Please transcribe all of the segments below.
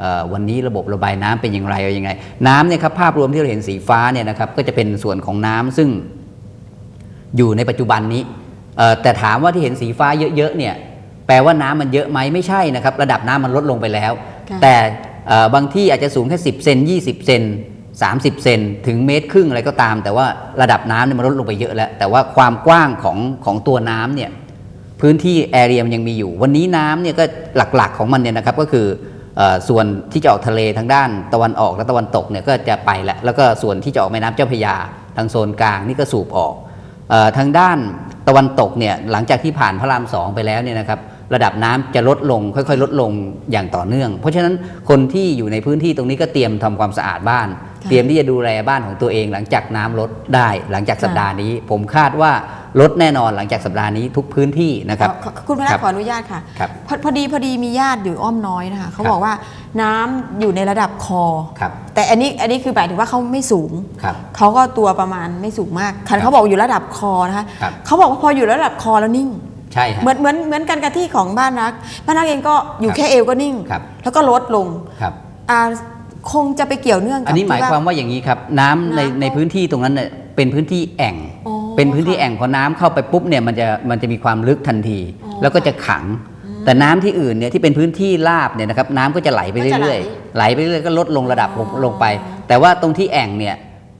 เอ่อวันนี้ระบบระบายน้ำเป็นอย่างไรเอายังไงน้ำเนี่ยครับภาพรวมที่เราเห็นสีฟ้าเนี่ยนะครับก็จะเป็นส่วนของน้ำซึ่งอยู่ในปัจจุบันนี้เอ่อแต่ถามว่าที่เห็นสีฟ้าเยอะๆเนี่ยแปลว่าน้ำมันเยอะไหมไม่ใช่นะครับ ระดับน้ำมันลดลงไปแล้วค่ะแต่เอ่อบางที่อาจจะสูงแค่ 10 เซน20 เซน30 เซนถึงเมตรครึ่งอะไรก็ตาม แต่ว่าระดับน้ำเนี่ยมันลดลงไปเยอะแล้ว แต่ว่าความกว้างของของตัวน้ำเนี่ยพื้นที่แอเรียมันยังมีอยู่ วันนี้น้ำเนี่ยก็หลักๆของมันเนี่ยนะครับก็คือเออ ส่วนที่จะออกทะเลทางด้านตะวันออกและตะวันตกเนี่ยก็จะไปแล้วแล้วก็ส่วนที่จะออกแม่น้ำเจ้าพระยา ทางโซนกลางนี่ก็สูบออกเออทางด้านตะวันตกเนี่ยหลังจากที่ผ่านพระรามสองไปแล้วเนี่ยนะครับระดับน้ำจะลดลงค่อยๆ ลดลงอย่างต่อเนื่อง เพราะฉะนั้นคนที่อยู่ในพื้นที่ตรงนี้ก็เตรียมทำความสะอาดบ้านค่ะเตรียมที่จะดูแลบ้านของตัวเองหลังจากน้ำลดได้ หลังจากสัปดาห์นี้ ผมคาดว่า ลดแน่นอนหลังจากสัปดาห์นี้ทุกพื้นที่นะครับ ขอขอคุณพระครับขออนุญาตค่ะครับพอพอดีพอดีมีญาติอยู่อ้อมน้อยนะคะเขาครับบอกว่าน้ำอยู่ในระดับคอ ครับ แต่อันนี้อันนี้คือหมายถึงว่าเขาไม่สูงครับเขาก็ตัวประมาณไม่สูงมากคันเขาบอกอยู่ระดับคอนะคะครับเขาบอกว่าพออยู่ระดับคอแล้วนิ่งใช่ฮะเหมือนเหมือนเหมือนกันกับที่ของบ้านรัก บ้านรักเองก็อยู่ครับแค่เอวก็นิ่งครับแล้วก็ลดลงครับอ่าคงจะไปเกี่ยวเนื่องกับอันนี้หมายที่ความว่าอย่างนี้ครับ น้ำในน้ำในพื้นที่ตรงนั้นเนี่ยเป็นพื้นที่แอ่งอ๋อ เป็นพื้นที่ค่ะแอ่งพอน้ำเข้าไปปุ๊บเนี่ยมันจะมันจะมีความลึกทันทีอ๋อแล้วก็จะขัง แต่น้ำที่อื่นเนี่ยที่เป็นพื้นที่ราบเนี่ยนะครับน้ำก็จะไหลไปก็จะไหลเรื่อยๆไหลไปเรื่อยๆก็ลดลงระดับลงอ๋อลงไป แต่ว่าตรงที่แอ่งเนี่ย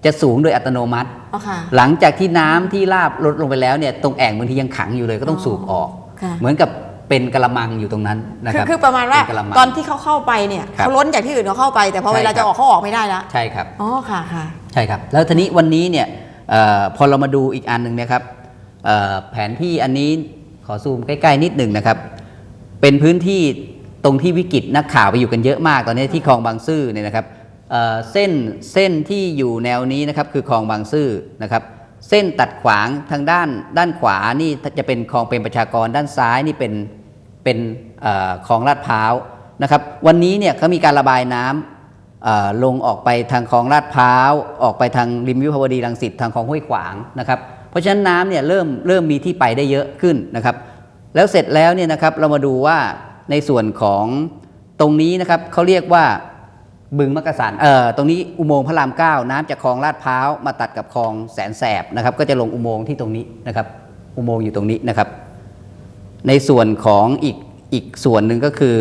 จะสูงโดยอัตโนมัติอ๋อค่ะหลังจากที่น้ำที่ราบลดลงไปแล้วเนี่ยตรงแอ่งบางทียังขังอยู่เลยก็ต้องอ๋อสูบออกค่ะเหมือนกับเป็นกระมังอยู่ตรงนั้นนะคืคอรับคือประมาณว่าเป็กะงตอนที่เขาเข้าไปเนี่ยครับเขาล้นจากที่อื่นเขาเข้าไป แต่พอใช่เวลาครัจะบออกเขาออกไม่ได้แล้วใช่ครับอ๋อค่ะค่ะใช่ครับ แล้วทีนี้วันนี้เนี่ยเออ พอเรามาดูอีกอันหนึ่งนะครับแผนที่อันนี้ขอซูมใกล้ ๆ นิดหนึ่งนะครับ เป็นพื้นที่ตรงที่วิกฤตนักข่าวไปอยู่กันเยอะมากตอนนี้ที่คลองบางซื่อเนี่ยนะครับเเส้นเส้นที่อยู่แนวนี้นะครับคือคลองบางซื่อนะครับ เส้นตัดขวางทางด้านด้านขวานี่จะเป็นคลองเป็นประชากรด้านซ้ายนี่เป็นเป็นคลองลาดพร้าวนะครับ วันนี้เนี่ยเขามีการระบายน้ำเอ่อ ลงออกไปทางคลองลาดพร้าว ออกไปทางริมวิภาวดีรังสิตทางคลองห้วยขวางนะครับเพราะฉะนั้นน้ำเนี่ยเริ่มเริ่มมีที่ไปได้เยอะขึ้นนะครับแล้วเสร็จแล้วเนี่ยนะครับเรามาดูว่าในส่วนของตรงนี้นะครับเขาเรียกว่าบึงมักกะสันเอ่อตรงนี้อุโมงค์พระรามเก้าน้ำจากคลองลาดพร้าวมาตัดกับคลองแสนแสบนะครับก็จะลงอุโมงค์ที่ตรงนี้นะครับอุโมงค์อยู่ตรงนี้นะครับ ในส่วนของอีกอีกส่วนหนึ่งก็คือ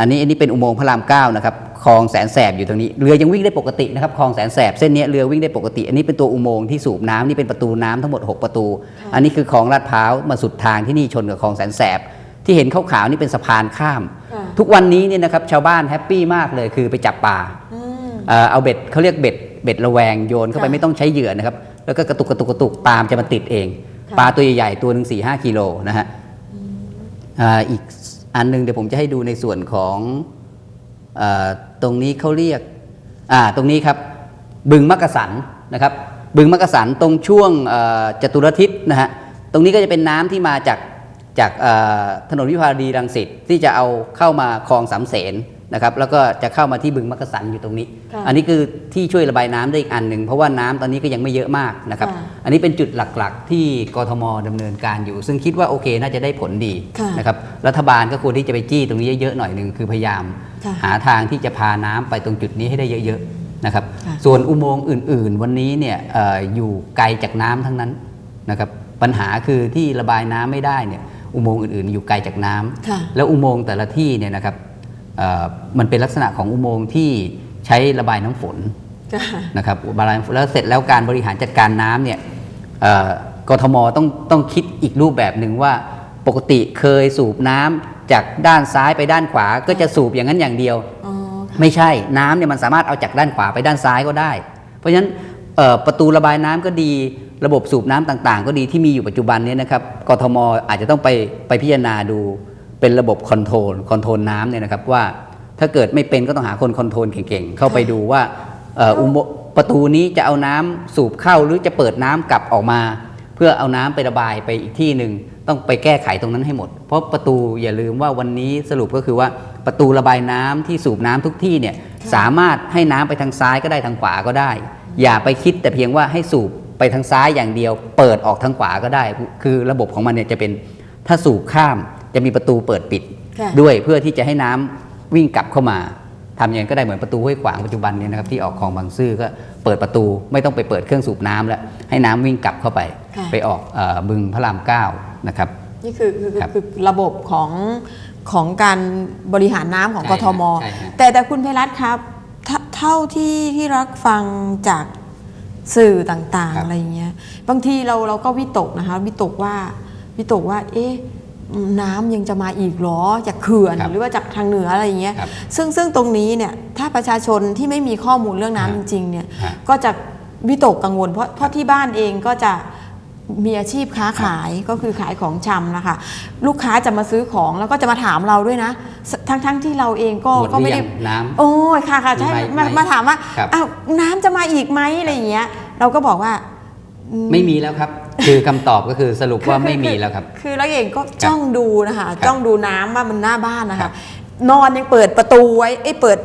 อันนี้อันนี้เป็นอุโมงค์พระรามเก้านะครับคลองแสนแสบอยู่ตรงนี้เรือยังวิ่งได้ปกตินะครับคลองแสนแสบเส้นเนี้ยเรือวิ่งได้ปกติ อันนี้เป็นตัวอุโมงค์ที่สูบน้ำนี่เป็นประตูน้ำทั้งหมด 6 ประตูค่ะอันนี้คือคลองลาดพร้าวมาสุดทางที่นี่ชนกับคลองแสนแสบที่เห็นขาวๆนี่เป็นสะพานข้ามค่ะทุกวันนี้เนี่ยนะครับชาวบ้านแฮปปี้มากเลยคือไปจับปลาอืมเอ่อเอาเบ็ดเขาเรียกเบ็ดเบ็ดระแวงโยนเข้าไปค่ะไม่ต้องใช้เหยื่อนะครับแล้วก็กระตุกกระตุกกระตุกปลามนจะมาติดเองค่ะปลาตัวใหญ่ๆตัวหนึ่งสี่ห้ากิโลนะฮะอ่าอีก อันหนึ่งเดี๋ยวผมจะให้ดูในส่วนของอตรงนี้เขาเรียกตรงนี้ครับบึงมักกะสันนะครับบึงมักกะสันตรงช่วงจตุรทิศนะฮะตรงนี้ก็จะเป็นน้ำที่มาจากจากถนนวิภาวดีรังสิตที่จะเอาเข้ามาคลองสามเสน นะครับแล้วก็จะเข้ามาที่บึงมักกะสันอยู่ตรงนี้ค่ะอันนี้คือที่ช่วยระบายน้ำได้อีกอันหนึ่งเพราะว่าน้ำตอนนี้ก็ยังไม่เยอะมากนะครับค่ะอันนี้เป็นจุดหลักๆ ที่กทมดำเนินการอยู่ ซึ่งคิดว่าโอเคน่าจะได้ผลดีค่ะนะครับรัฐบาลก็ควรที่จะไปจี้ตรงนี้เยอะๆหน่อยหนึ่งคือพยายามค่ะหาทางที่จะพาน้ำไปตรงจุดนี้ให้ได้เยอะๆนะครับค่ะส่วนอุโมงค์อื่น ๆ วันนี้เนี่ยเอออยู่ไกลจากน้ำทั้งนั้นนะครับปัญหาคือที่ระบายน้ำไม่ได้เนี่ยอุโมงค์อื่นๆ อยู่ไกลจากน้ำค่ะแล้วอุโมงค์แต่ละที่เนี่ยนะครับเอ่อ มันเป็นลักษณะของอุโมงค์ที่ใช้ระบายน้ำฝนค่ะนะครับบาลานซ์แล้วเสร็จแล้วการบริหารจัดการน้ำเนี่ยเอ่อกทมต้องต้องคิดอีกรูปแบบหนึ่งว่าปกติเคยสูบน้ำจากด้านซ้ายไปด้านขวาก็จะสูบอย่างนั้นอย่างเดียวอ๋อค่ะไม่ใช่น้ำเนี่ยมันสามารถเอาจากด้านขวาไปด้านซ้ายก็ได้ เพราะฉะนั้นเอ่อประตูระบายน้ำก็ดีระบบสูบน้ำต่าง ๆ ก็ดีที่มีอยู่ปัจจุบันเนี้นะครับกทมอาจจะต้องไปไปพิจารณาดู เป็นระบบคอนโทรลคอนโทรลน้ำเนี่ยนะครับว่าถ้าเกิดไม่เป็นก็ต้องหาคนคอนโทรลเก่งๆ เข้าไปดูว่าเอ่ออุโมประตูนี้จะเอาน้ำสูบเข้าหรือจะเปิดน้ำกลับออกมา เพื่อเอาน้ำไประบายไปอีกที่หนึ่งต้องไปแก้ไขตรงนั้นให้หมด เพราะประตูอย่าลืมว่าวันนี้สรุปก็คือว่าประตูระบายน้ำที่สูบน้ำทุกที่เนี่ยสามารถให้น้ำไปทางซ้ายก็ได้ทางขวาก็ได้ อย่าไปคิดแต่เพียงว่าให้สูบไปทางซ้ายอย่างเดียว เปิดออกทางขวาก็ได้ คือระบบของมันเนี่ยจะเป็นถ้าสูบข้าม จะมีประตูเปิดปิดค่ะด้วยเพื่อที่จะให้น้ำวิ่งกลับเข้ามาทำอย่างนั้นก็ได้เหมือนประตูห้วยขวางปัจจุบันเนี่ยนะครับที่ออกคลองบางซื่อก็เปิดประตูไม่ต้องไปเปิดเครื่องสูบน้ำแล้วให้น้ำวิ่งกลับเข้าไปค่ะไปออกเออบึงพระรามเก้านะครับนี่คือคือคือครับคือระบบของของการบริหารน้ำของใช่กทมใช่ฮะแต่แต่คุณไพรัตน์ครับเท่าเท่าที่ที่รักฟังจากสื่อต่างครัๆบอะไรอย่างเงี้ยบางทีเราเราก็วิตกนะคะวิตกว่าวิตกว่าเอ๊ะ น้ำยังจะมาอีกเหรอจากเขื่อนครับหรือว่าจากทางเหนืออะไรอย่างเงี้ยครับซึ่งซึ่งตรงนี้เนี่ยถ้าประชาชนที่ไม่มีข้อมูลเรื่องน้ำฮะจริงๆเนี่ยฮะก็จะวิตกกังวลเพราะเพราะที่บ้านเองก็จะมีอาชีพค้าขายก็คือขายของชำนะคะลูกค้าจะมาซื้อของแล้วก็จะมาถามเราด้วยนะ ทั้งทั้งที่เราเองก็หมดก็หรืไม่อได้ยังน้ำโอ้ยค่ะค่ะใช่มีไหมมาไหมมาถามว่าครับอ้าวน้ำจะมาอีกไหมอะไรอย่างเงี้ย เราก็บอกว่าอืไม่มีแล้วครับ คือคำตอบก็คือสรุปว่าไม่มีแล้วครับ คือเราเองก็จ้องดูนะคะครับจ้องดูน้ำว่ามันหน้าบ้านนะครัคะบนอนยังเปิดประตูไว้ไอ้ยเปิด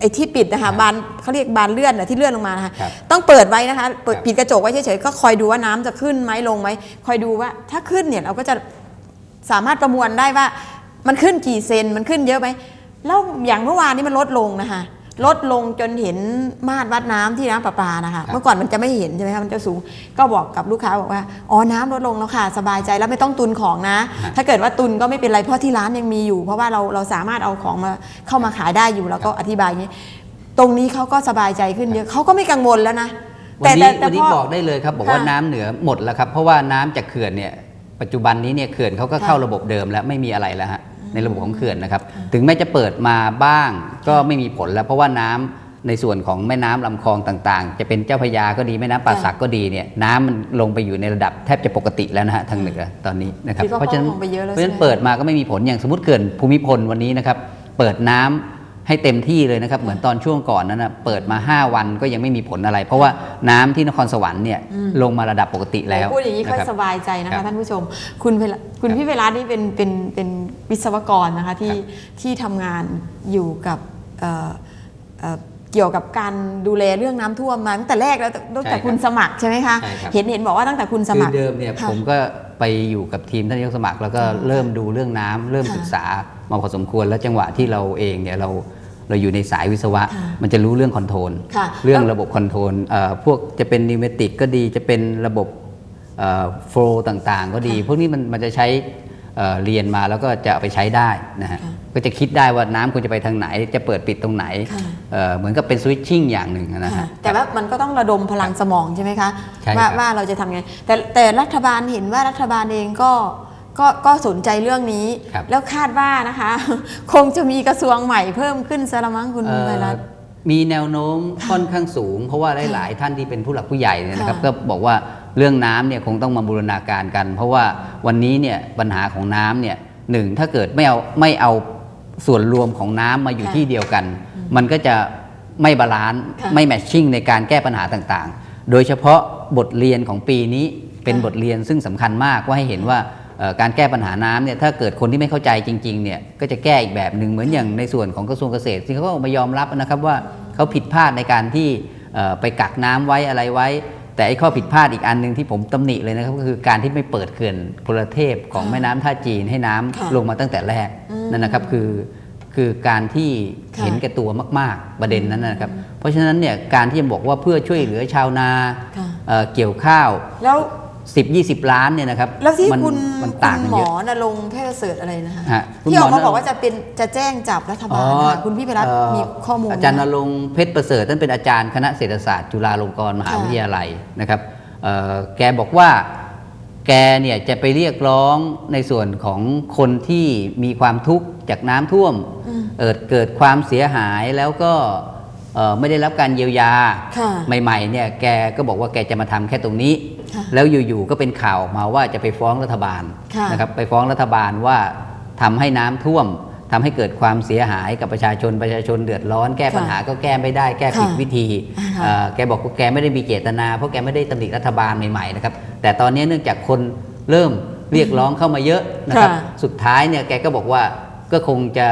ไอ้ที่ปิดนะคะบานเขาเรียกบานเลื่อนนะที่เลื่อนลงมานะคะครับต้องเปิดไว้นะคะเปิดครับปิดกระจกไว้เฉยๆก็คอยดูว่าน้ำจะขึ้นไหมลงไหมคอยดูว่าถ้าขึ้นเนี่ยเราก็จะสามารถประมวลได้ว่ามันขึ้นกี่เซนมันขึ้นเยอะไหมแล้วอย่างเมื่อวานนี้มันลดลงนะคะ ลดลงจนเห็นมาตรวัดน้ำที่น้ำประปานะคะครับเมื่อก่อนมันจะไม่เห็นใช่ไหมคะมันจะสูง ก็บอกกับลูกค้าบอกว่า อ๋อ น้ำลดลงแล้วค่ะ สบายใจแล้วไม่ต้องตุนของนะฮะถ้าเกิดว่าตุนก็ไม่เป็นไร เพราะที่ร้านยังมีอยู่ เพราะว่าเราเราสามารถเอาของมาเข้ามาขายได้อยู่ แล้วก็อธิบายอย่างนี้ ตรงนี้เขาก็สบายใจขึ้นเยอะเขาก็ไม่กังวลแล้วนะ วันนี้วันนี้พบอกได้เลยครับ บอกว่าค่ะน้ำเหนือหมดแล้วครับ เพราะว่าน้ำจากเขื่อนเนี่ย ปัจจุบันนี้เนี่ยเขื่อนเขาก็ค่ะเข้าระบบเดิมแล้วไม่มีอะไรแล้วฮะ ในระบบของเขื่อนนะครับ ถึงแม้จะเปิดมาบ้าง ก็ไม่มีผลแล้วเพราะว่าน้ำในส่วนของแม่น้ำลำคลองต่างๆ จะเป็นเจ้าพระยาก็ดีแม่น้ำป่าสักก็ดีเนี่ยน้ำมันลงไปอยู่ในระดับแทบจะปกติแล้วนะฮะทางเหนือตอนนี้นะครับคิดว่าเพราะฉะนั้นลงไปเยอะแล้วเพราะฉะนั้นใช่ไหมเปิดมาก็ไม่มีผลอย่างสมมติเขื่อนภูมิพลวันนี้นะครับ เปิดน้ำ ให้เต็มที่เลยนะครับ เหมือนตอนช่วงก่อนนั้นนะเปิดมา 5 วันก็ยังไม่มีผลอะไร เพราะว่าน้ำที่นครสวรรค์เนี่ยลงมาระดับปกติแล้วพูดอย่างนี้ค่อยะรับสบายใจนะครัคะบท่านผู้ชม คุณเวลาคุณครับพี่เวลานี่เป็นเป็นเป็นวิศวกรนะคะที่ที่ทำงานอยู่กับ เอ่อเอ่อเกี่ยวกับการดูแลเรื่องน้ำท่วมมาตั้งแต่แรกแล้วตั้งแต่ใช่ครับคุณสมัครใช่ไหมคะใช่ครับเห็นเห็นบอกว่าตั้งแต่คุณสคืมัอครเดิมเนี่ยค่ะผมก็ไปอยู่กับทีมท่านนายกสมัคร แล้วก็เริ่มดูเรื่องน้ำเริ่มค่ะศึกษามาพอสมควรแล้วจังหวะที่เราเองเนี่ยเราเราอยู่ในสายวิศวะค่ะมันจะรู้เรื่องคอนโทรลค่ะเรื่องระบบคอนโทรลเอ่อพวกจะเป็นนิวเมติกก็ดีจะเป็นระบบโฟล์ต่างๆ ก็ดีค่ะพวกนี้มันมันจะใช้ เอ่อเรียนมาแล้วก็จะเอาไปใช้ได้นะฮะค่ะก็จะคิดได้ว่าน้ำควรจะไปทางไหน จะเปิดปิดตรงไหนค่ะเอ่อเหมือนกับเป็นสวิตชิ่งอย่างหนึ่งนะค่ะฮะแต่ว่ามันก็ต้องระดมพลังสมองใช่ไหมคะใช่ว่าครับว่าเราจะทำไงแต่แต่รัฐบาลเห็นว่ารัฐบาลเองก็ก็ก็สนใจเรื่องนี้ครับแล้วคาดว่านะคะ คงจะมีกระทรวงใหม่เพิ่มขึ้นซะละมั้งคุณเอ่อไพรัตน์มีแนวโน้มค่อนข้างสูง เพราะว่าหลาย ๆ ท่านที่เป็นผู้หลักผู้ใหญ่เนี่ยนะครับค่ะก็บอกว่า เรื่องน้ำเนี่ยคงต้องมาบูรณาการกัน เพราะว่าวันนี้เนี่ยปัญหาของน้ำเนี่ยหนึ่งถ้าเกิดไม่เอาไม่เอาส่วนรวมของน้ำมาอยู่ค่ะที่เดียวกัน มันก็จะไม่บาลานซ์ค่ะไม่แมทชิ่งในการแก้ปัญหาต่างๆ โดยเฉพาะบทเรียนของปีนี้เป็นค่ะบทเรียนซึ่งสำคัญมากว่าให้เห็นว่าเอ่อการแก้ปัญหาน้ำเนี่ยถ้าเกิดคนที่ไม่เข้าใจจริงๆเนี่ยก็จะแก้อีกแบบหนึ่งเหมือนอย่างในส่วนของกระทรวงเกษตรที่เขาก็ออกมายอมรับนะครับว่าเขาผิดพลาดในการที่เอ่อไปกักน้ำไว้อะไรไว้ แต่ไอ้ข้อผิดพลาดอีกอันหนึ่งที่ผมตำหนิเลยนะครับก็คือการที่ไม่เปิดเขื่อนพลเทพของค่ะแม่น้ำท่าจีนให้น้ำค่ะลงมาตั้งแต่แรกอืมนั่นนะครับคือคือการที่ค่ะเห็นแก่ตัวมาก ๆ ประเด็นนั้นนะครับ เพราะฉะนั้นเนี่ยการที่จะบอกว่าเพื่อช่วยเหลือชาวนาค่ะเอ่อเกี่ยวข้าว แล้ว 10 20 ล้านเนี่ยนะครับแล้วที่มันคุณมันคุต่างณกันหมเยออะ นรงค์แพทย์ประเสริฐอะไรนะคะฮะคุณที่ออกหมอมาบอกณรงค์ว่าจะเป็นจะแจ้งจับรัฐบาลนะคะคุณพี่ไพรัตน์มีข้อมูลอาจารย์ไหนมรงค์เพชรประเสริฐท่านเป็นอาจารย์คณะเศรษฐศาสตร์จุฬาลงกรณ์มหาค่ะวิทยาลัยนะครับเอ่อแกบอกว่าแกเนี่ยจะไปเรียกร้องในส่วนของคนที่มีความทุกข์จากน้ำท่วมอืมเกิดเกิดความเสียหายแล้วก็เอ่อไม่ได้รับการเยียวยาค่ะ ใหม่ๆเนี่ยแกก็บอกว่าแกจะมาทำแค่ตรงนี้ค่ะ แล้วอยู่ๆก็เป็นข่าวออกมาว่าจะไปฟ้องรัฐบาลค่ะนะครับไปฟ้องรัฐบาลว่าทำให้น้ำท่วมทำให้เกิดความเสียหายกับประชาชนประชาชนเดือดร้อน แก้ปัญหาก็แก้ไม่ได้ แก้ผิดค่ะวิธีค่ะเอ่อแกบอกว่าแกไม่ได้มีเจตนาเพราะแกไม่ได้ตำหนิรัฐบาลใหม่ๆนะครับแต่ตอนนี้เนื่องจากคนเริ่มเรียกร้องเข้ามาเยอะนะครับค่ะสุดท้ายเนี่ยแกก็บอกว่าก็คงจะ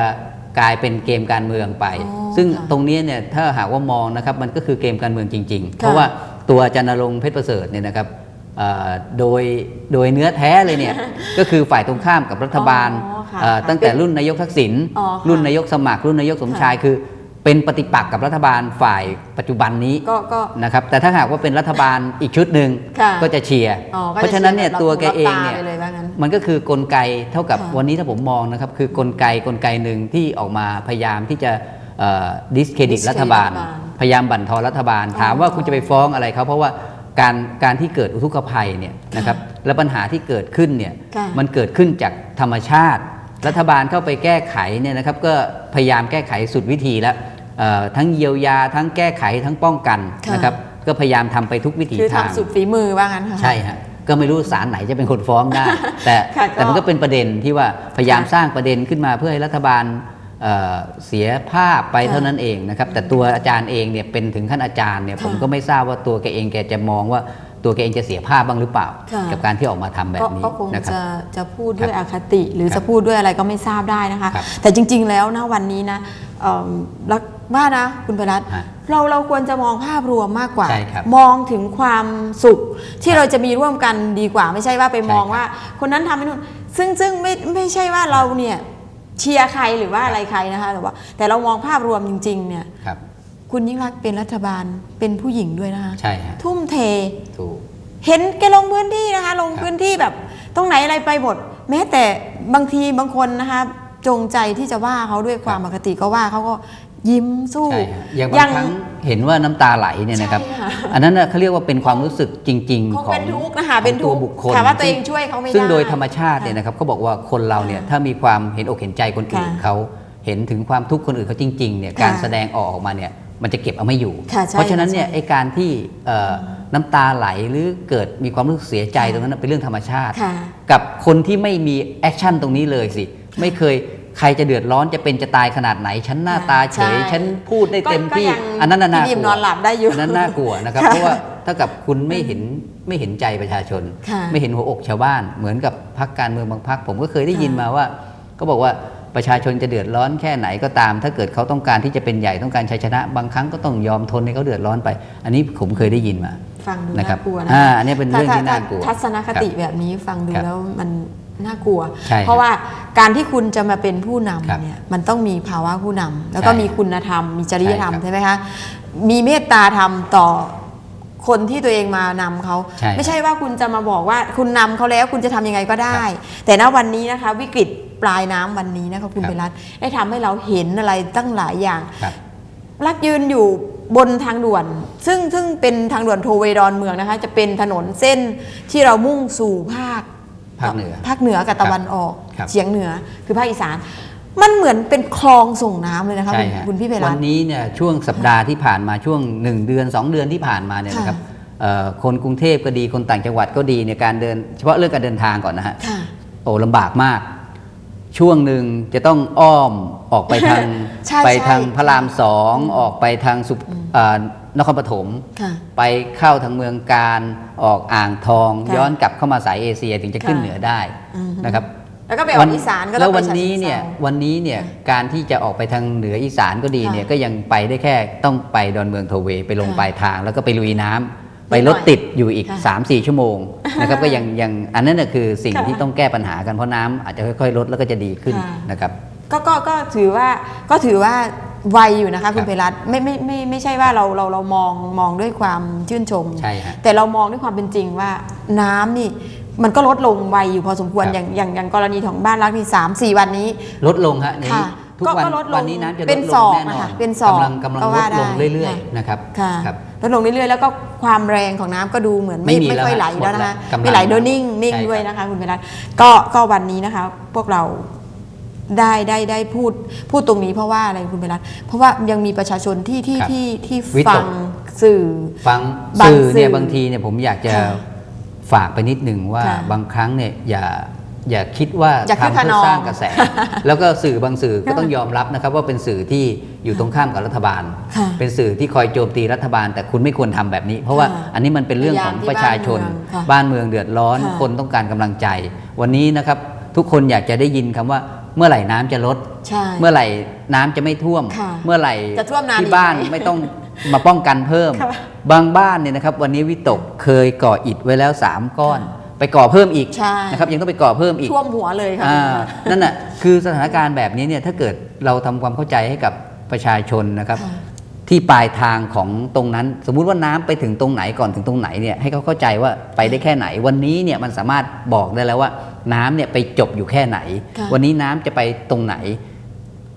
กลายเป็นเกมการเมืองไปอ๋อซึ่งค่ะตรงนี้เนี่ยถ้าหากว่ามองนะครับมันก็คือเกมการเมืองจริงๆค่ะเพราะว่าตัวอาจารย์นรงค์เพชรประเสริฐเนี่ยนะครับเอ่อ โดยโดยเนื้อแท้เลยเนี่ย ก็คือฝ่ายตรงข้ามกับรัฐบาลอ๋อค่ะเอ่อตั้งแต่รุ่นนายกทักษิณอ๋อค่ะรุ่นนายกสมัคร รุ่นนายกสมชายคือ เป็นปฏิปักษ์กับรัฐบาลฝ่ายปัจจุบันนี้ก็ก็นะครับแต่ถ้าหากว่าเป็นรัฐบาลอีกชุดหนึ่งค่ะก็จะเชียร์อ๋อก็จเพราะฉะนั้นเนี่ยชีร์ตัวแกรับเองเนี่ยรับตาไปเลยว่างั้นมันก็คือกลไกเท่ากับค่ะวันนี้ถ้าผมมองนะครับคือกลไกกลไกหนึ่งที่ออกมาพยายามที่จะดิสเครดิต discredit รัฐบาลรัฐบาล พยายามบั่นทอนรัฐบาลอ๋อถามว่าคุณจะไปฟ้องอะไรเขาเพราะว่า การการที่เกิดอุทกภัยเนี่ยนะครับและปัญหาที่เกิดขึ้นเนี่ยค่ะมันเกิดขึ้นจากธรรมชาติ รัฐบาลเข้าไปแก้ไขเนี่ยนะครับก็พยายามแก้ไขสุดวิธีแล้วเอ่อทั้งเยียวยาทั้งแก้ไขทั้งป้องกันค่ะ นะครับก็พยายามทำไปทุกวิถีคือทาง ทำสุดฝีมือว่างั้นค่ะ ใช่ฮะก็ไม่รู้ศาลไหนจะเป็นคนฟ้องได้ แต่ค่ะก็แต่มันก็เป็นประเด็นที่ว่าพยายามค่ะสร้างประเด็นขึ้นมาเพื่อให้รัฐบาล เอ่อเสียภาพไปค่ะเท่านั้นเองนะครับ แต่ตัวอาจารย์เองเนี่ยเป็นถึงขั้นอาจารย์เนี่ยค่ะผมก็ไม่ทราบว่าตัวแกเองแกจะมองว่าตัวแกเองจะเสียภาพบ้างหรือเปล่าค่ะกับการที่ออกมาทำแบบก็นี้ก็คงนะครับจะจะพูดด้วยอคติ หรือครับจะพูดด้วยอะไรก็ไม่ทราบได้นะคะครับแต่จริง ๆ แล้วนะวันนี้นะเอิ่มรักว่านะ คุณไพรัตน์ฮะเราเราควรจะมองภาพรวมมากกว่าใช่ครับมองถึงความสุขที่เราจะมีร่วมกันดีกว่า ไม่ใช่ว่าไปมองใช่ครับว่า คนนั้นทำให้นู่นซึ่งซึ่งไม่ไม่ใช่ว่าเราเนี่ย เชียร์ใครหรือว่าอะไรใครนะคะแต่ว่าแต่เรามองภาพรวมจริง ๆ เนี่ย ครับ คุณยิ่งรักษณ์เป็นรัฐบาลเป็นผู้หญิงด้วยนะคะ ใช่ฮะทุ่มเท ถูก เห็นแกลงพื้นที่นะคะ ลงครับพื้นที่แบบตรงไหนอะไรไปหมดแม้แต่บางทีบางคนนะคะ จงใจที่จะว่าเขาด้วยความคปรับกติก็ว่าเขาก็ ยิ้มสู้ ใช่ฮะอย่างบางครั้งเห็นว่าน้ำตาไหลเนี่ยนะครับ ใช่ค่ะ อันนั้นน่ะเขาเรียกว่าเป็นความรู้สึกจริงคๆงของเป็นทุกข์นะคะของเป็นทุตัวกข์บุคคลค่ะว่าตัวเองซึ่ช่วยเขาไม่ได้ ซึ่งโดยธรรมชาติค่ะเนี่ยนะครับเขาบอกว่าคนเราเนี่ยค่ะถ้ามีความเห็นอกเห็นใจคนอื่นค่ะเขาเห็นถึงความทุกข์คนอื่นเขาจริงๆเนี่ยค่ะการแสดงออกออกมาเนี่ยมันจะเก็บเอาไม่อยู่ ค่ะใช่เพราะฉะนั้นเนี่ยใช่ไอการที่เอ่อน้ำตาไหลหรือเกิดมีความรู้สึกเสียใจตรงนั้นนะเป็นเรื่องธรรมชาติ ค่ะกับคนที่ไม่มีแอคชั่นตรงนี้เลยสิ ไม่เคย ใครจะเดือดร้อนจะเป็นจะตายขนาดไหน ฉันหน้าตาเฉยใช่ฉันพูดได้เต็มก็ที่ยังอันนั้นน่ะน่ากพี่ลันิ่วมนอนหลับได้อยู่อันนั้นน่ากลัวนะครับค่ะเพราะว่าถ้ากับคุณไม่เห็นไม่เห็นใจประชาชนค่ะไม่เห็นหัวอกชาวบ้าน เหมือนกับพรรคการเมืองบางพรรคผมก็เคยได้ยินค่ะมาว่า ก็บอกว่าประชาชนจะเดือดร้อนแค่ไหนก็ตาม ถ้าเกิดเขาต้องการที่จะเป็นใหญ่ต้องการชัยชนะ บางครั้งก็ต้องยอมทนให้เขาเดือดร้อนไป อันนี้ผมเคยได้ยินมา ฟังดูนะครัน่าบกลัวนะอ่าอันนี้เป็นเรื่องที่ถ้น่ากลัวทัศนคติครับแบบนี้ฟังดูครับแล้วมัน น่ากลัว ใช่ครับเพราะว่าการที่คุณจะมาเป็นผู้นำครับเนี่ยมันต้องมีภาวะผู้นำแล้วก็ใช่มีคุณธรรม มีจริยธรรมใช่ครับใช่ไหมคะมีเมตตาธรรมต่อคนที่ตัวเองมานำเขาใช่ครับไม่ใช่ว่าคุณจะมาบอกว่าคุณนำเขาแล้วคุณจะทำยังไงก็ได้ แต่ณวันนี้นะคะ วิกฤตปลายน้ำวันนี้นะคะคุณครับเปรัตได้ทำให้เราเห็นอะไรตั้งหลายอย่าง ครับ ลักยืนอยู่บนทางด่วน ซึ่งซึ่งเป็นทางด่วนโทเวดอนเมืองนะคะ จะเป็นถนนเส้นที่เรามุ่งสู่ภาค ภาคเหนือภาคเหนือกับตะวันออกครับเฉียงเหนือคือภาคอีสาน มันเหมือนเป็นคลองส่งน้ำเลยนะคะใช่คุณฮะคุณพี่เพวัรันตนี้เนี่ยช่วงสัปดาห์ที่ผ่านมาช่วง 1 เดือน 2 เดือนที่ผ่านมาเนี่ยค่ะนะครับเอ่อคนกรุงเทพก็ดีคนต่างจังหวัดก็ดีในยการเดิน เฉพาะเรื่องการเดินทางก่อนนะฮะค่ะโอ้ลำบากมาก ช่วงหนึ่งจะต้องอ้อมออกไปทางใช่ไปใช่ทางพระรามสองออกไปทางสุเอ่อ นครปฐมค่ะไปเข้าทางเมืองการออกอ่างทองค่ะย้อนกลับเข้ามาสายเอเชียถึงจะขึ้นค่ะเหนือได้อือฮึนะครับแล้วก็ไปออกอีสานก็ต้แล้อวงไปวันฉะนี้เชิงเนี่ยเทราวันนี้เนี่ยการที่จะออกไปทางเหนืออีสานก็ดีเนี่ยค่ะก็ยังไปได้แค่ต้องไปดอนเมืองโทเวไปลงค่ะปลายทาง แล้วก็ไปลุยน้ำไปนิดหน่รอยถติดอยู่อีกค่ะ3-4 ชั่วโมงนะครับก็ยังยังอันนั้นน่ะคือสิ่งค่ะที่ต้องแก้ปัญหากันเพราะน้ำอาจจะค่อยๆลดแล้วก็จะดีขึ้นค่ะนะครับก็ก็ก็ถือว่าก็ถือว่า ไวอยู่นะคะคุครัณบเพรัตไม่ไม่ไม่ไม่ใช่ว่าเราเราเรามองมองด้วยความชื่นชม ใช่ฮะแต่เรามองด้วยความเป็นจริงว่าน้ำนี่มันก็ลดลงไวอยู่พอสมควรครับอย่างอย่างอย่างกรณีของบ้านรักที่สามสี่วันนี้ ลดลงฮะในค่ะทุกก็วันก็ลดลงวันนี้น้ำจะลเป็ดนลศองกแน่นนะอคะนเป็นศอกกำลังกำลังก็ลว่าดลงได้เรื่อยค่ะๆนะครับค่ะครับลดลงเรื่อยๆแล้วก็ความแรงของน้ำก็ดูเหมือนไม่ไม่มีไม่แล้วค่อยฮะไหลแล้วหมดแล้นะวคะกำลังไม่ไหลโดยนิ่งนิ่งใช่ครับด้วยนะคะคุณเพรัตก็ก็วันนี้นะคะ พวกเรา ได้ได้ได้พูดพูดตรงนี้เพราะว่าอะไรคุณเพรัตเพราะว่ายังมีประชาชนที่ที่ครับที่ที่วิตก ฟังสื่อ ฟังบางสื่อเนี่ยสื่อบางทีเนี่ยผมอยากจะค่ะฝากไปนิดหนึ่งว่าค่ะบางครั้งเนี่ยอย่าอย่าคิดว่าอย่าคึกทำขเพื่นอองสร้างกระแส แล้วก็สื่อบางสื่อก็ค่ะต้องยอมรับนะครับ ว่าเป็นสื่อที่อยู่ตรงข้ามกับรัฐบาล ค่ะเป็นสื่อที่คอยโจมตีรัฐบาล แต่คุณไม่ควรทำแบบนี้ เพราะว่าค่ะอันนี้มันเป็นเรื่องของพยายามที่ประชาชนบ้านเมืองค่ะบ้านเมืองเดือดร้อน ค่ะ คนต้องการกำลังใจ วันนี้นะครับทุกคนอยากจะได้ยินคำว่า เมื่อไหร่น้ำจะลดใช่เมื่อไหร่น้ำจะไม่ท่วมค่ะเมื่อไหร่จะท่วมนานที่อีกบ้านไหมไม่ต้องมาป้องกันเพิ่มค่ะบางบ้านเนี่ยนะครับ วันนี้วิตกเคยก่ออิฐไว้แล้ว 3 ก้อน ไปก่อเพิ่มอีกใช่นะครับยังต้องไปก่อเพิ่มอีกท่วมหัวเลยค่ะอ่านั่นน่ะคือสถานการณ์แบบนี้เนี่ยถ้าเกิดเราทำความเข้าใจให้กับประชาชนนะครับค่ะที่ปลายทางของตรงนั้น สมมุติว่าน้ำไปถึงตรงไหนก่อนถึงตรงไหนเนี่ยให้เขาเข้าใจว่าไปได้แค่ไหนวันนี้เนี่ยมันสามารถบอกได้แล้วว่า น้ำเนี่ยไปจบอยู่แค่ไหนค่ะวันนี้น้ำจะไปตรงไหน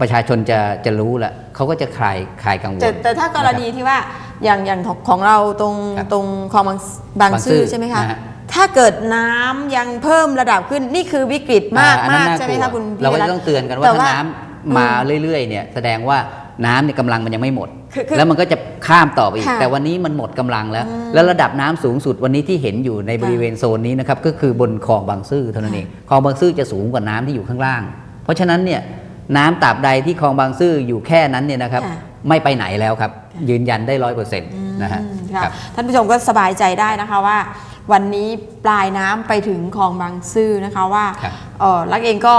ประชาชนจะจะรู้แหละเขาก็จะคลายคลายกังวลแต่แต่ถ้ากรณีที่ว่าอย่างอย่างของของเราตรงครับตรงคลองบางบางบางซื่ซื่ออใช่ไหมคะนะฮะถ้าเกิดน้ำยังเพิ่มระดับขึ้นนี่คือวิกฤตมากอ่อันนั้มานกน่ใช่ไหมกลัคะวคุณเราก็พิจะรัตน์ต้องเตือนกันว่าแต่ถ้าว่าน้ำมาเรื่อยๆเนี่ยแสดงว่า น้ำเนี่ยกำลังมันยังไม่หมด คือคือแล้วมันก็จะข้ามต่อไปอีก ค่ะแต่วันนี้มันหมดกำลังแล้ว อืมแล้วระดับน้ำสูงสุดวันนี้ที่เห็นอยู่ในบริเวณโซนนี้นะครับก็คือบนคลองบางซื่อเท่านั้นเองคลองบางซื่อจะสูงกว่าน้ำที่อยู่ข้างล่าง เพราะฉะนั้นเนี่ยน้ำตราบใดที่คลองบางซื่ออยู่แค่นั้นเนี่ยนะครับ ค่ะ ไม่ไปไหนแล้วครับ ยืนยันได้ร้อยเปอร์เซ็นต์นะฮะอืมค่ะครับ ท่านผู้ชมก็สบายใจได้นะคะว่า วันนี้ปลายน้ำไปถึงคลองบางซื่อนะคะว่าครับ เออรักเองก็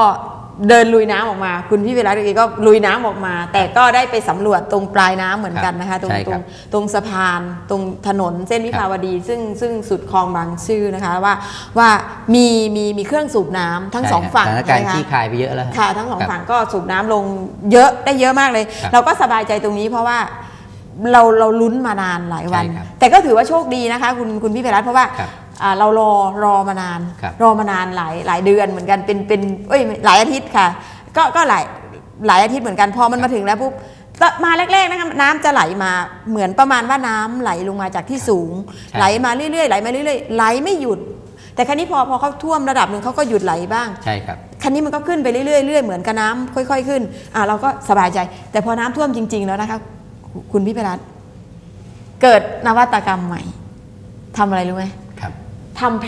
เดินลุยน้ำออกมา คุณพี่เวลาเองก็ลุยน้ำออกมา แต่ก็ได้ไปสำรวจตรงปลายน้ำเหมือนกันนะคะ ตรงใช่ตครรังบตรงสะพาน ตรงถนนเส้นวิภาวดี ซึ่งซึ่งสุดคลองบางซื่อนะคะว่าว่ามีมีมีเครื่องสูบน้ำทั้งใช่สองฝั่งสถานการณ์ใช่ไหมที่คะคลายไปเยอะแล้วฮค่ะทั้งสองครับฝั่งก็สูบน้ำลงเยอะได้เยอะมากเลยครับเราก็สบายใจตรงนี้เพราะว่าเราเราลุ้นมานานหลายวันใช่ครับแต่ก็ถือว่าโชคดีนะคะ คุณคุณพี่ไพรัตน์เพราะว่าครับอ่า เรารอรอมานานครับรอมานานหลายหลายเดือนเหมือนกันเป็นเป็นเอ้ยหลายอาทิตย์ค่ะ ก็ก็หลายหลายอาทิตย์เหมือนกันพอมันมาถึงแล้วปุ๊บก็มาแรกๆนะคะน้ำจะไหลมาเหมือนประมาณว่าน้ำไหลลงมาจากที่สูงใช่ไหลมาเรื่อยๆไหลมาเรื่อยๆไหลไม่หยุด แต่ครั้นี้พอพอเขาท่วมระดับหนึ่งเขาก็หยุดไหลบ้างใช่ครับคันนี้มันก็ขึ้นไปเรื่อยๆเรื่อยๆเหมือนกับน้ำค่อย ๆ ขึ้นอ่าเราก็สบายใจ แต่พอน้ำท่วมจริง ๆ แล้วนะคะคุณพี่ไพรัตน์เกิดนวัตกรรมใหม่ทำอะไรรู้ไหมครับ ทำแพ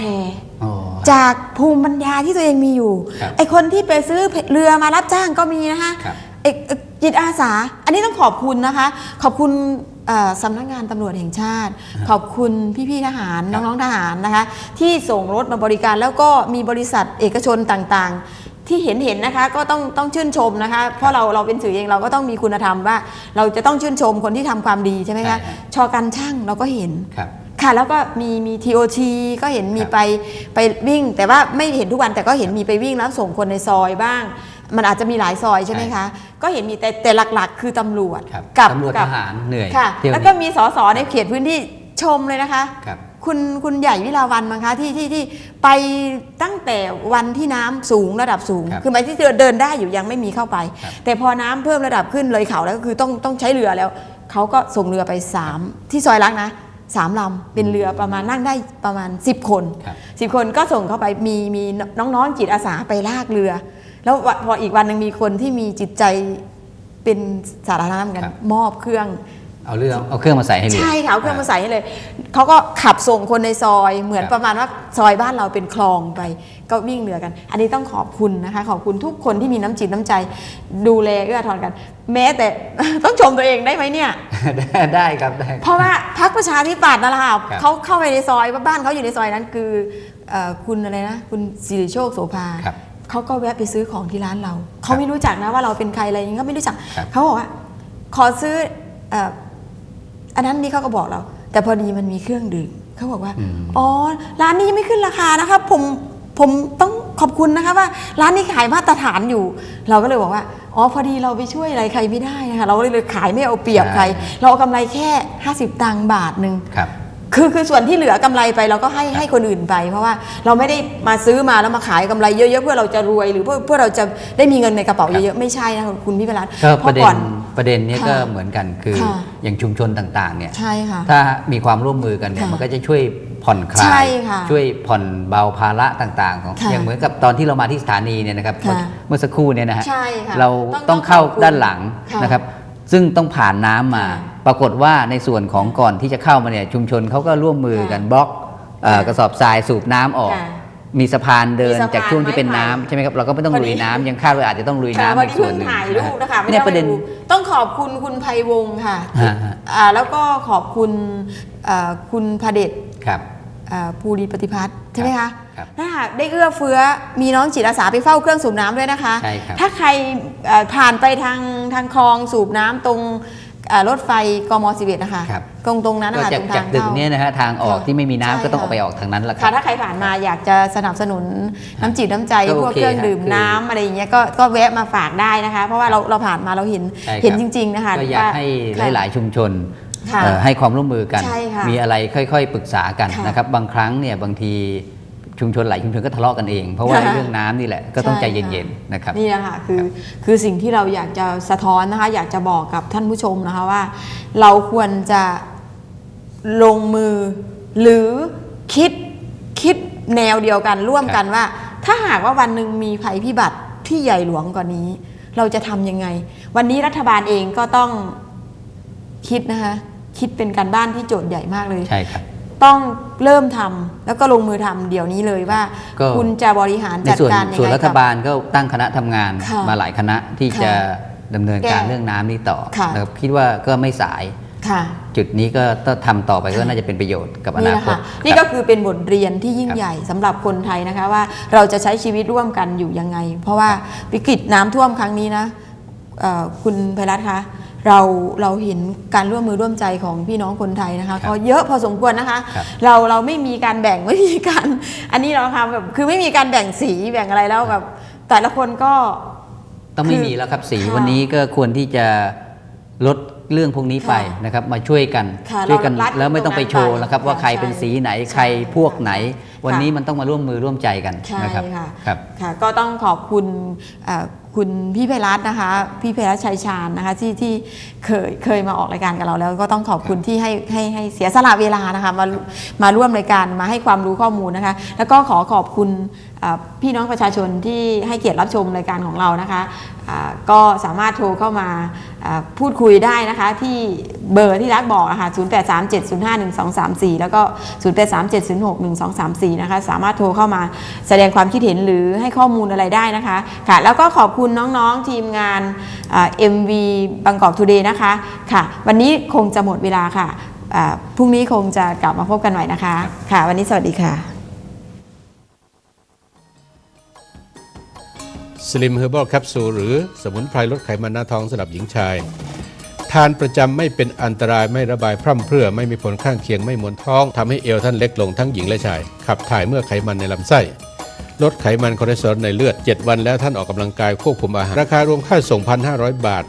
อ๋อจากภูมิปัญญาที่ตัวเองมีอยู่ครับไอคนที่ไปซื้อเรือมารับจ้างก็มีนะคะครับไอ้ไอ้จิตอาสา อันนี้ต้องขอบคุณนะคะ ขอบคุณเอ่อสำนักงานตำรวจแห่งชาติ ขอบคุณพี่ๆทหารครับน้องๆทหารนะคะ ที่ส่งรถมาบริการแล้วก็มีบริษัทเอกชนต่างๆ ที่เห็นเห็นนะคะก็ต้องต้องชื่นชมนะคะ เพราะเราเราเป็นสื่อเองเราก็ต้องมีคุณธรรมว่า เราจะต้องชื่นชมคนที่ทำความดีใช่ไหมใช่คะฮะชอกันช่างเราก็เห็น ครับค่ะแล้วก็มีมี TOT ก็เห็นมีครับไปไปวิ่ง แต่ว่าไม่เห็นทุกวันแต่ก็เห็นมีไปวิ่งแล้วส่งคนในซอยบ้าง มันอาจจะมีหลายซอยใช่ไหมใช่คะ ก็เห็นมีแต่แต่หลักๆ คือตำรวจครับกับตำรวจกัทหารเหนื่อยค่ะ เที่ยวแล้วนี้ก็มีสสในเขตพื้นที่ชมเลยนะคะ ครับ คุณคุณใหญ่วิลาวันมั้งคะที่ที่ที่ไปตั้งแต่วันที่น้ำสูงระดับสูง ครับคือหมายที่เดินเดินได้อยู่ยังไม่มีเข้าไป ครับ แต่พอน้ำเพิ่มระดับขึ้นเลยเขาแล้วก็คือต้องต้องใช้เรือแล้ว เขาก็ส่งเรือไป3ที่ซอยรักนะ สามลำเป็นเรือประมาณนั่งได้ประมาณ 10 คนครับสิบคนก็ส่งเข้าไปมีมีน้องๆจิตอาสาไปลากเรือ แล้ววันพออีกวันหนึ่งมีคนที่มีจิตใจเป็นสาธารณะเหมือนกันครับมอบเครื่องเอาเรื่องเอาเครื่องมาใส่ให้เรือใช่ค่ะเอาเครื่องมาใส่ให้เลยเขาก็ขับส่งคนในซอยเหมือนครับประมาณว่าซอยบ้านเราเป็นคลองไป ก็วิ่งเรือกัน อันนี้ต้องขอบคุณนะคะ ขอบคุณทุกคนที่มีน้ำจิตน้ำใจ ดูแลเอื้อทอนกัน แม้แต่ต้องชมตัวเองได้ไหมเนี่ย ได้ได้ครับได้ เพราะว่าพักประชาธิปัตย์นั่นแหละค่ะครับเขาเข้าไปในซอยบ้านเขาอยู่ในซอยนั้นคือเอ่อคุณอะไรนะ คุณสิริโชคโสภาครับเขาก็แวะไปซื้อของที่ร้านเรา เขาไม่รู้จักนะว่าเราเป็นใครอะไรอย่างนี้ก็ไม่รู้จักครับเขาบอกว่าขอซื้อเอ่ออันนั้นนี่เขาก็บอกเรา แต่พอดีมันมีเครื่องดื่มเขาบอกว่าอืมอ๋อ ร้านนี้ยังไม่ขึ้นราคานะครับผม ผมต้องขอบคุณนะคะว่าร้านนี้ขายมาตรฐานอยู่ เราก็เลยบอกว่าอ๋อพอดีเราไปช่วยอะไรใครไม่ได้นะคะเราก็เลยขายไม่เอาเปรียบใคร เราเอากำไรแค่ 50 ตังค์บาทหนึ่งครับคือคือส่วนที่เหลือกำไรไปเราก็ให้ให้คนอื่นไป เพราะว่าเราไม่ได้มาซื้อมาแล้วมาขายกำไรเยอะๆเพื่อเราจะรวยหรือเพื่อเพื่อเราจะได้มีเงินในกระเป๋าครับเยอะๆไม่ใช่นะคุณพี่เวรัตก็เพประราะเด็ก่อนนประเด็นเนี้ค่ะก็เหมือนกันคือค่ะอย่างชุมชนต่างๆเนี่ยใช่ค่ะถ้ามีความร่วมมือกันเนี่ยค่ะมันก็จะช่วย ผ่อนคลาใช่ยค่ะช่วยผ่อนเบาภาระต่าง ๆ ของค่ะอย่างเหมือนกับตอนที่เรามาที่สถานีเนี่ยนะครับค่ะ เมื่อสักครู่เนี่ยนะฮะ ใช่ค่ะ เราต้องต้องเข้าต้องขอบคุณด้านหลังค่ะนะครับ ซึ่งต้องผ่านน้ำมา ค่ะปรากฏว่าในส่วนของก่อนที่จะเข้ามาเนี่ยชุมชนเขาก็ร่วมมือกันบล็อกเอ่อค่ะกระสอบทรายสูบน้ำออก ค่ะมีสะพานเดินมีสะพานจากช่วงที่เป็นไม้ไผ่น้ำใช่ไหมครับเราก็ไม่ต้องพอลุดี ยน้ำยังคาดว่าอาจจะต้องลุยค่ะน้ำวันอีกนี้ส่วเพิ่นงหนึ่งถ่ายรูปนะคะไม่เนี่ยได้ประเด็น ไปดูต้องขอบคุณคุณไพวงศ์ค่ะฮะฮะ อ่าแล้วก็ขอบคุณเอ่อคุณพระเดช ครับเอ่อ ภูริปฏิพัฒน์ใช่ไหมคะครับถ้าหากได้เอื้อเฟื้อมีน้องจิตอาสาไปเฝ้าเครื่องสูบน้ำด้วยนะคะ ใช่ครับ ถ้าใครเอ่อผ่านไปทางทางคลองสูบน้ำตรงเอ่อรถไฟกม11นะคะครับตรงตรงนั้นก็นะคะจากตรงจากทางตึกเข้าเนี่ยนะฮะทางออกค่ะที่ไม่มีน้ำใช่ก็ต้องค่ะเอาไปออกทางนั้นแหละคค่ะรับถ้าใครผ่านมาอยากจะสนับสนุนน้ำจิตน้ำใจก็พวกโอเคเครื่องดื่มฮะคือน้ำอะไรอย่างเงี้ยก็ก็แวะมาฝากได้นะคะ เพราะว่าเราเราผ่านมาเราเห็นใช่ครับเห็นจริง ๆนะคะก็อยากว่าให้ค่ะหลาย ๆ ชุมชนค่ะเอ่อ ให้ความร่วมมือกันใช่ค่ะมีอะไรค่อยๆ ปรึกษากันค่ะนะครับบางครั้งเนี่ยบางทีชุมชนหลายชุมชนก็ทะเลาะกันเอง เพราะว่าค่ะเรื่องน้ำนี่แหละก็ต้องใช่ใจค่ะเย็นๆนะครับนี่แหละค่ะคือคือสิ่งที่เราอยากจะสะท้อนนะคะอยากจะบอกกับท่านผู้ชมนะคะว่า เราควรจะลงมือ หรือคิดคิดแนวเดียวกันร่วมกันว่า ถ้าหากว่าวันหนึ่งมีภัยพิบัติที่ใหญ่หลวงกว่านี้ เราจะทำยังไง วันนี้รัฐบาลเองก็ต้องคิดนะคะ คิดเป็นการบ้านที่โจทย์ใหญ่มากเลย ใช่ครับ ต้องเริ่มทำแล้วก็ลงมือทำเดี๋ยวนี้เลยว่าก็คุณจะบริหารในจัดส่วนการยังไงส่วนรัฐกับบาลก็ตั้งคณะทำงานค่ะมาหลายคณะที่ค่ะจะดำเนินการแก้เรื่องน้ำนี้ต่อค่ะนะครับคิดว่าก็ไม่สายค่ะจุดนี้ก็ต้องทำต่อไปก็น่าจะเป็นประโยชน์กับอนี่นาแหละคตค่ะนี่คก็รับคือเป็นบทเรียนที่ยิ่งครับใหญ่สำหรับคนไทยนะคะว่าเราจะใช้ชีวิตร่วมกันอยู่ยังไง เพราะว่าวิกฤตน้ำท่วมครั้งนี้นะเอ่อคุณไพรัตน์คะ เราเราเห็นการร่วมมือร่วมใจของพี่น้องคนไทยนะคะครับก็เยอะพอสมควรนะคะครับเราเราไม่มีการแบ่งไม่มีการ อันนี้เราทำแบบคือไม่มีการแบ่งสีแบ่งอะไรแล้วแบบแต่ละคนก็ต้องไม่คือมีแล้วครับสีค่ะวันนี้ก็ควรที่จะลดเรื่องพวกนี้ไปค่ะนะครับมาช่วยกันค่ะช่วยกันเรารัดแล้วไม่ต้องไปโชว์ตรงนั้นไปนะครับว่าค่ะใครเป็นใช่สีไหนใช่ใครพวกไหน วันค่ะนี้มันต้องมาร่วมมือร่วมใจกันใช่นะครับค่ะครับค่ะก็ต้องขอบคุณเอ่อ คุณพี่ไพรัตน์นะคะ พี่ไพรัตน์ชัยชาญนะคะที่ที่เคยเคยมาออกรายการกับเราแล้วก็ต้องขอบคุณที่ให้ให้ให้เสียสละเวลานะคะมามาร่วมรายการมาให้ความรู้ข้อมูลนะคะ แล้วก็ขอขอบคุณเอ่อพี่น้องประชาชนที่ให้เกียรติรับชมรายการของเรานะคะอ่า ก็สามารถโทรเข้ามาพูดคุยได้นะคะที่เบอร์ที่รักบอกนะคะ0837051234 แล้วก็ 0837061234 นะคะ สามารถโทรเข้ามาแสดงความคิดเห็นหรือให้ข้อมูลอะไรได้นะคะค่ะ แล้วก็ขอบคุณน้องๆทีมงานอ่า MV บางกอกทูเดย์นะคะค่ะ วันนี้คงจะหมดเวลาค่ะพรุ่งนี้คงจะกลับมาพบกันใหม่นะคะ ค่ะ วันนี้สวัสดีค่ะ สลิมเฮอร์บ l ลแคปซูลหรือสมุนไพรลดไขมันหน้าท้องสำหรับหญิงชาย ทานประจำไม่เป็นอันตรายไม่ระบายพร่ำเพรื่อไม่มีผลข้างเคียงไม่มวนท้องทำให้เอวท่านเล็กลงทั้งหญิงและชาย ขับถ่ายเมื่อไขมันในลำไส้ลดไขมันคอเลสเตอรอลในเลือด 7 วันแล้วท่านออกกำลังกายควบคุมอาหาร ราคารวมค่าส่ง 1,500 บาท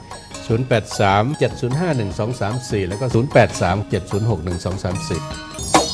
083 705 1234 แล้วก็ 083 706 1234